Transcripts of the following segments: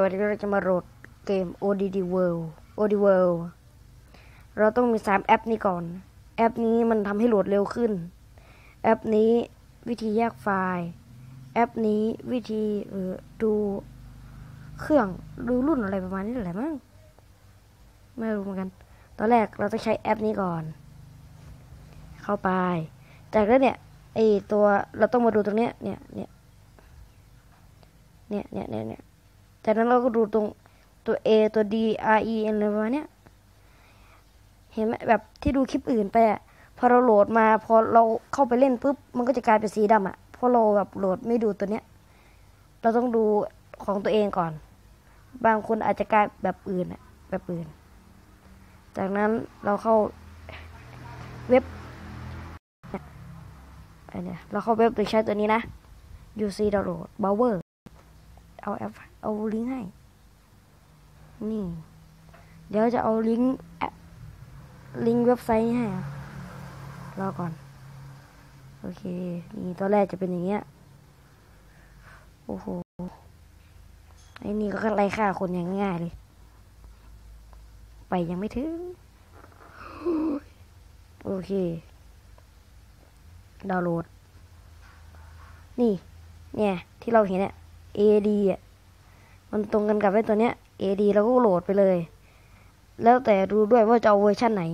วันนี้เราจะมาโหลดเกม ODD World ODD World เราต้องมี 3 แอปนี้ก่อน แอปนี้มันทำให้โหลดเร็วขึ้น แอปนี้วิธีแยกไฟล์ แอปนี้วิธีออดูเครื่องดูรุ่นอะไรประมาณนี้แหละมั้ง ไม่รู้เหมือนกัน ตอนแรกเราต้องใช้แอปนี้ก่อน เข้าไป จากนั้นเนี่ยไอตัวเราต้องมาดูตรงเนี้ยเนี่ยเนี่ยเนี่ยเนี่ยเนี่ย จากนั้นเราก็ดูตรงตัว A ตัว D R E N อะไรประมาณเนี้ยเห็นไหมแบบที่ดูคลิปอื่นไปอะพอเราโหลดมาพอเราเข้าไปเล่นปุ๊บมันก็จะกลายเป็นสีดำอะเพราะเราแบบโหลดไม่ดูตัวเนี้ย เราต้องดูของตัวเองก่อน บางคนอาจจะกลายแบบอื่นอะแบบอื่น จากนั้นเราเข้าเว็บอันเนี้ยเราเข้าเว็บโดยใช้ตัวนี้นะ UC download browser เอาแอป เอาลิงก์ให้ นี่ เดี๋ยวจะเอาลิงก์ลิงก์เว็บไซต์ให้รอก่อน โอเค นี่ตอนแรกจะเป็นอย่างเงี้ย โอ้โห ไอ้นี่ก็ไล่ฆ่าคนอย่างง่ายเลย ไปยังไม่ถึง โอเค ดาวน์โหลด นี่ เนี่ย ที่เราเห็นเนี่ย AD อะ มันตรงกันกับไอ้ตัวเนี้ย AD แล้วก็โหลดไปเลย แล้วแต่ดูด้วยว่าจะเอาเวอร์ชันไหน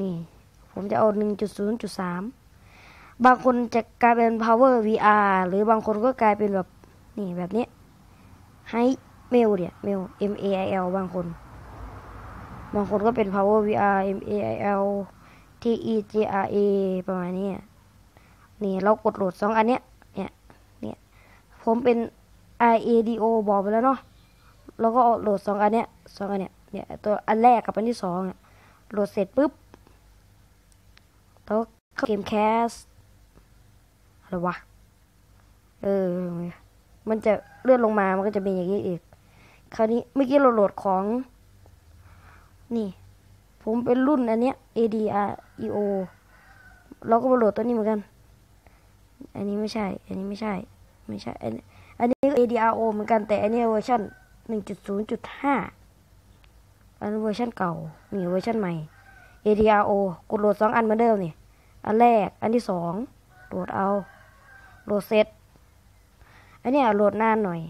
นี่ ผมจะเอา 1.0.3 บางคนจะกลายเป็น power VR หรือบางคนก็กลายเป็นแบบ นี่แบบนี้ให้เมลเนี่ยเมล M A I L บางคน บางคนก็เป็น power VR M A I L T E G R A ประมาณนี้ นี่เรากดโหลดสองอันเนี้ย เนี่ย เนี่ย ผมเป็น I A D O บอกไปแล้วเนาะแล้วก็โหลดสองอันเนี้ยสองอันเนี้ยเนี่ยตัวอันแรกกับอันที่สองเนี่ยโหลดเสร็จปุ๊บแล้วเข้าเกมแคสอะไรวะเออ มันจะเลื่อนลงมามันก็จะเป็นอย่างนี้อีก คราวนี้เมื่อกี้เราโหลดของ นี่ ผมเป็นรุ่นอันเนี้ย ADR EO เราก็มาโหลดตัวนี้เหมือนกัน อันนี้ไม่ใช่ อันนี้ไม่ใช่ ไม่ใช่อันนี้ อันนี้ก็ ADRO เหมือนกันแต่อันนี้เวอร์ชัน1.0.5 อันเวอร์ชันเก่า นี่เวอร์ชันใหม่ ADRO กดโหลดสองอันเหมือนเดิมนี่ อันแรก อันที่สองโหลดเอา โหลดเสร็จ อันนี้โหลดนานหน่อย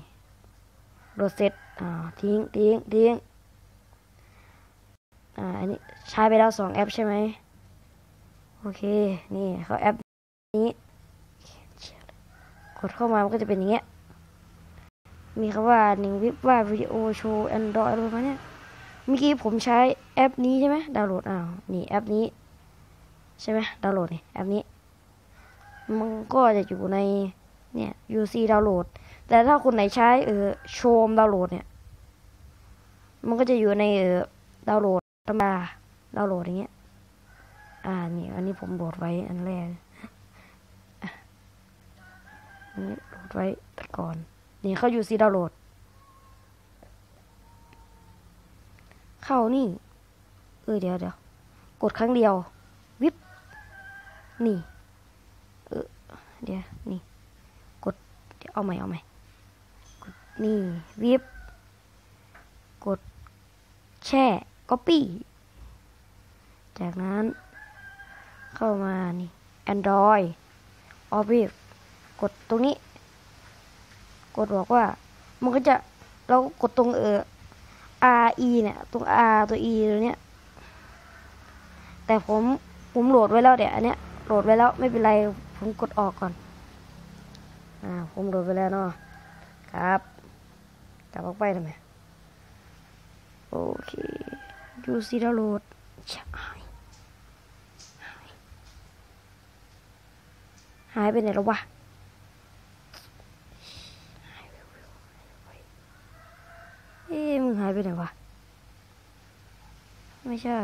โหลดเสร็จ อ่า ทิ้ง ทิ้ง ทิ้ง อ่า อันนี้ใช้ไปแล้วสองแอปใช่ไหม โอเค นี่เขาแอปนี้ กดเข้ามา มันก็จะเป็นอย่างเงี้ย มีคำว่าหนึ่งวิบว่าวิดีโอโชว์แอนดรอยอะไรประมาณเนี้ยเมื่อกี้ผมใช้แอปนี้ใช่ไหมดาวน์โหลดอ้าวนี่แอปนี้ ใช่ไหมดาวน์โหลดนี่แอปนี้ มันก็จะอยู่ในเนี่ย UC ดาวน์โหลด แต่ถ้าคนไหนใช้เออโชมดาวน์โหลดเนี่ย มันก็จะอยู่ในเออดาวน์โหลดธรรมดาดาวน์โหลดอย่างเงี้ย อ่านี่อันนี้ผมโหลดไว้อันแรกอันนี้โหลดไว้แต่ก่อน นี่เข้า UC ดาวน์โหลด เข้านี่ เออเดี๋ยวเดี๋ยวกดครั้งเดียว วิบนี่ เออเดี๋ยวนี่ กดเดี๋ยวเอาใหม่เอาใหม่กดนี่วิบกดแช่ copy จากนั้น เข้ามานี่ Android Office กดตรงนี้ กดบอกว่า มันก็จะเรากดตรงเออ R E เนี่ยตรง R ตัว E ตัวเนี้ยแต่ผมผมโหลดไว้แล้วเดี๋ยวอันเนี้ยโหลดไว้แล้วไม่เป็นไรผมกดออกก่อนอ่าผมโหลดไว้แล้วเนาะครับกลับออกไปทำไมโอเคดูซีดาวโหลดหายหายไปไหนแล้ววะ เอ๊ะ มึงหายไปไหนวะ ไม่ใช่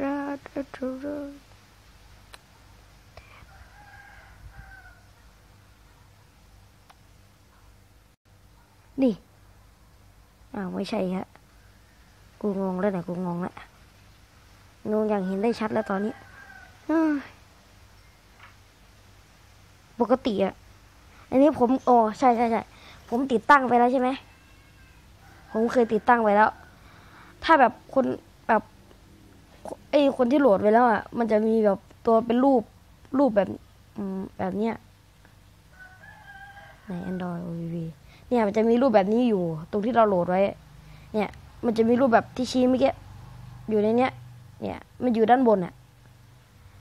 ราดาทูรูนี่ อ้าว ไม่ใช่ฮะ กูงงแล้วนะกูงงแล้วงงอย่างเห็นได้ชัดแล้วตอนนี้ ปกติอะอันนี้ผมโอ้ใช่ใช่ใช่ ผมติดตั้งไปแล้วใช่ไหม ผมเคยติดตั้งไว้แล้ว ถ้าแบบคนแบบไอ้คนที่โหลดไว้แล้วอะ มันจะมีแบบตัวเป็นรูปรูปแบบแบบเนี้ยใน Android OVV เนี่ยมันจะมีรูปแบบนี้อยู่ ตรงที่เราโหลดไว้ เนี่ย มันจะมีรูปแบบที่ชี้เมื่อกี้อยู่ในเนี้ย เนี่ย มันอยู่ด้านบนอะ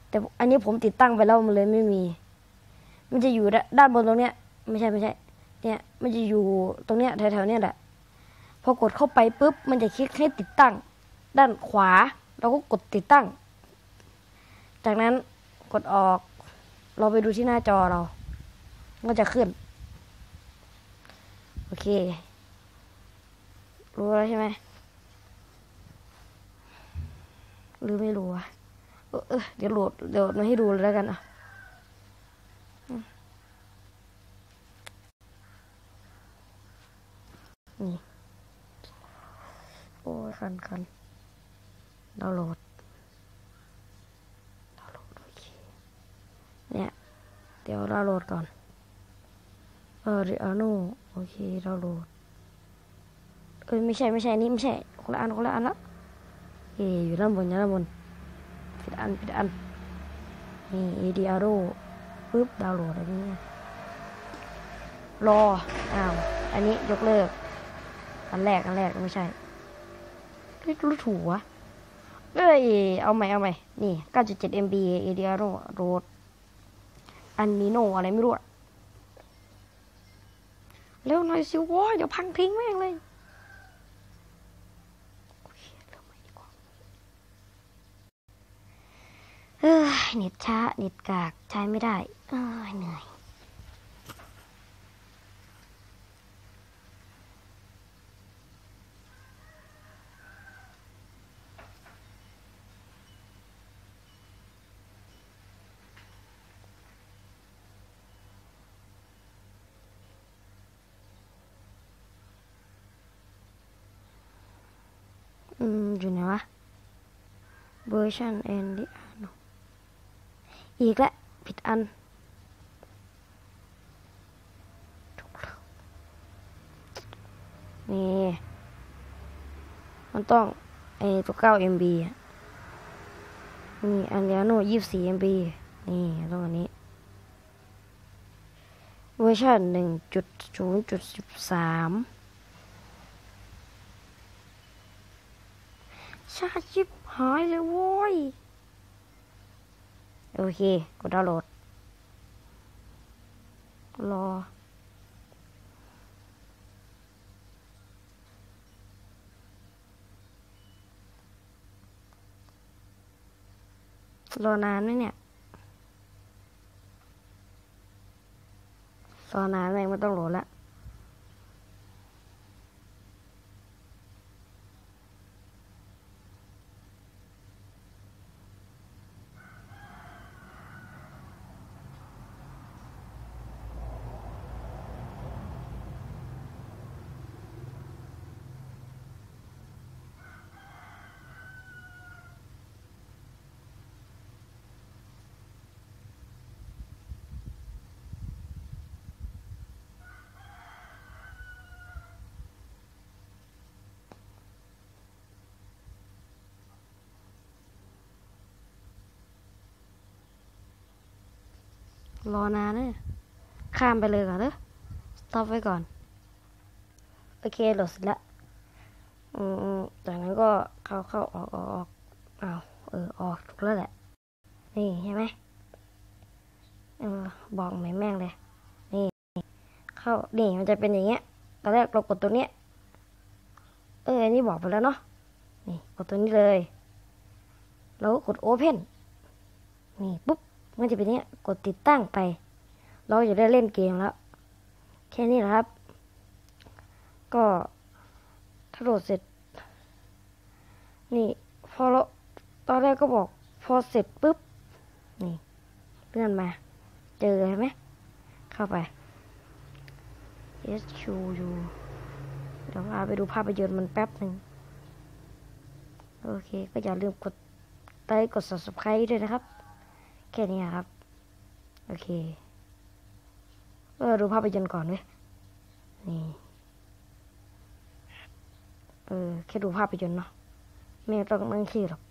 แต่อันนี้ผมติดตั้งไปแล้วมันเลยไม่มี มันจะอยู่ด้านบนตรงเนี้ย ไม่ใช่ไม่ใช่ เนี่ยมันจะอยู่ตรงเนี้ยแถวๆเนี้ยแหละ พอกดเข้าไปปุ๊บ มันจะคลิกให้ติดตั้ง ด้านขวาเราก็กดติดตั้ง จากนั้นกดออก เราไปดูที่หน้าจอเรามันก็จะขึ้น โอเค รู้แล้วใช่ไหมหรือไม่รู้วะเออเดี๋ยวโหลดเดี๋ยวมาให้ดูเลยแล้วกันอะอืม นี่ โอ้ยคันคันดาวโหลดดาวโหลดโอเคเนี่ย เดี๋ยวดาวโหลดก่อน เออเดี๋ยวโนโอเคดาวโหลด เอ้ยไม่ใช่ไม่ใช่นี่ไม่ใช่คนละอันคนละอันล้วเอยอยู่ด้านบนอยู่ด้านบนผิดอันผิดอันนี่ ADRO ปึ๊บดาวน์โหลดอันนี้ รอ อ้าว อันนี้ยกเลิก อันแรกอันแรกไม่ใช่เฮ้ยรู้ถูกวะเอ้ยเอาใหม่เอาใหม่ นี่ 9.7 MB ADRO โหลดอันนี้โนอะไรไม่รู้อะเร็วหน่อยสิวะเดี๋ยวพังทิ้งแม่งเลยโอเคเริ่มใหม่ดีกว่าเอ้ยเน็ตช้า เน็ตกาก ใช้ไม่ได้ เอ้ยเหนื่อย อืมอยู่ไหนวะเวอร์ชันแอนดิอาโนอีกแล้วผิดอันนี่ มันต้องไอตัวเก้า MB นี่อันเดียวโน่ยี่สี่ MB นี่ต้องอันนี้ เวอร์ชันหนึ่งจุดศูนย์จุดสิบสาม ชาชิบหายเลยโว้ย โอเค กดดาวน์โหลด รอ รอนานไหมเนี่ย รอนานเลยไม่ต้องโหลดละ รอนานเนี่ยข้ามไปเลยก่อนเนอะสต็อปไว้ก่อน โอเคโหลดเสร็จแล้วอืมจากนั้นก็เข้าเข้าออกออกออกอ้าวเออออกถูกแล้วแหละ นี่ใช่ไหมเออบอกไหมแม่งเลย นี่ เข้า นี่มันจะเป็นอย่างเงี้ย ตอนแรกเรากดตัวเนี้ย เอออันนี้บอกไปแล้วเนาะ นี่กดตัวนี้เลย แล้วก็กด Open นี่ปุ๊บ มันจะเป็นเนี้ยกดติดตั้งไป เราจะได้เล่นเกมแล้ว แค่นี้แหละครับ ก็ถ้าโหลดเสร็จ นี่พอเราตอนแรกก็บอก พอเสร็จปุ๊บ นี่เลื่อนมา เจอเห็นไหม เข้าไป S Q U เดี๋ยวพาไปดูภาพยนตร์มันแป๊บหนึ่ง โอเค ก็อย่าลืมกดไลค์กด subscribe ด้วยนะครับ แค่นี้ครับ โอเค เออ ดูภาพยนตร์ก่อนไว้นี่ เออ แค่ดูภาพยนตร์เนาะไม่ต้องนั่งคิดหรอก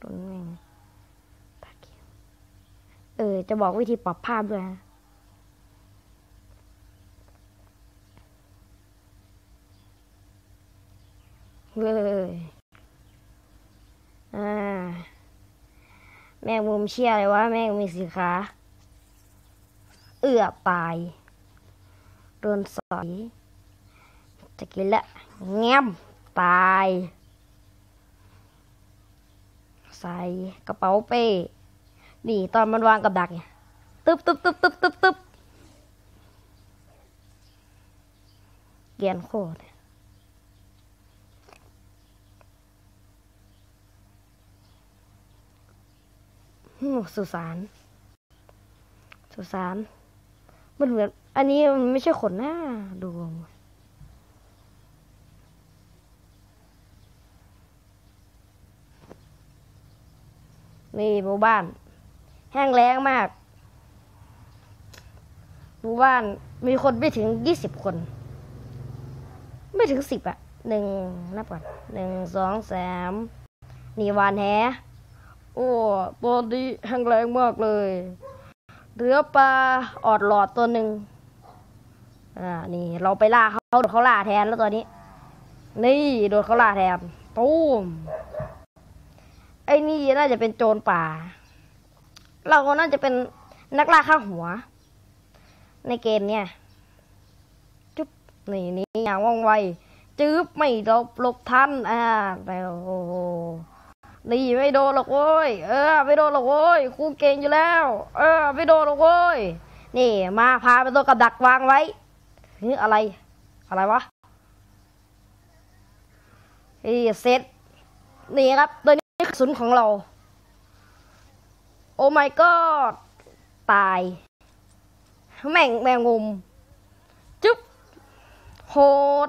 ตรงนี้งเกียบเออ จะบอกวิธีปรับภาพด้วยนะเว้ยอ่า แม งมุมเชี่ยอะไรวะแมงมีสีขาเอื้อตายโดนสอยจะกินละแง้มตาย ใส่กระเป๋าเป้นี่ตอนมันวางกับดักเนี่ยตึ๊บตึ๊บตึ๊บตึ๊บตึ๊บตึ๊บเกียนโคตร สุสาน สุสาน มันเหมือน อันนี้มันไม่ใช่ขนหน้าดูนี่หมู่บ้าน แห้งแล้งมาก หมู่บ้านมีคนไม่ถึงยี่สิบคน ไม่ถึงสิบอะหนึ่งนับก่อนหนึ่งสองสามนี่วานแฮ โอ้บอดีแห้งแล้งมากเลย เหลือปลาออดหลอดตัวหนึ่งอ่า นี่ เราไปล่าเขาโดนเขาล่าแทนแล้วตอนนี้ นี่โดนเขาล่าแทนตูมไอ้นี่น่าจะเป็นโจรป่า เราก็น่าจะเป็นนักล่าข้าหัว ในเกมเนี่ย จุ๊บ นี่นี่อย่างว่องไวจื๊บไม่ลบลบทันอ่าไปโอ้ นี่ไม่โดนหรอกโว้ย เออ ไม่โดนหรอกโว้ยครูเก่งอยู่แล้ว เออ ไม่โดนหรอกโว้ย นี่มาพาไปตัวกับดักวางไว้นี่อะไร อะไรวะนี่เซตนี่ครับ ตัวนี้กระสุนของเรา โอ้ my god ตาย แม่งแมงมุม จุ๊บโหด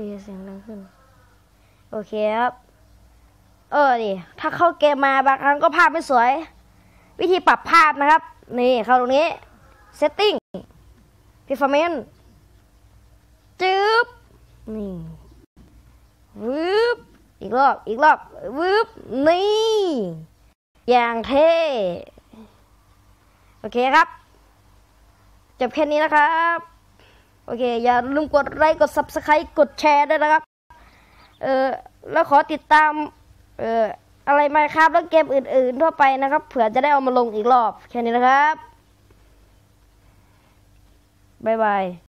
เฮ้ยว้าวเฮ้ยอะไรวะเนี่ยโอเคเสียงดังขึ้น โอเคครับ เออดิถ้าเข้าเกมมาบางครั้งก็ภาพไม่สวย วิธีปรับภาพนะครับ นี่เข้าตรงนี้ setting performance จึ๊บนี่วืบอีกรอบอีกรอบวืบนี่ อย่างเท่โอเคครับ จบแค่นี้นะครับ โอเค อย่าลืมกดไลค์กด subscribe กดแชร์ด้วยนะครับ เออแล้วขอติดตาม เอออะไรมาครับแล้วเกมอื่น ๆ ทั่วไปนะครับ เผื่อจะได้เอามาลงอีกรอบ แค่นี้นะครับ บ๊ายบาย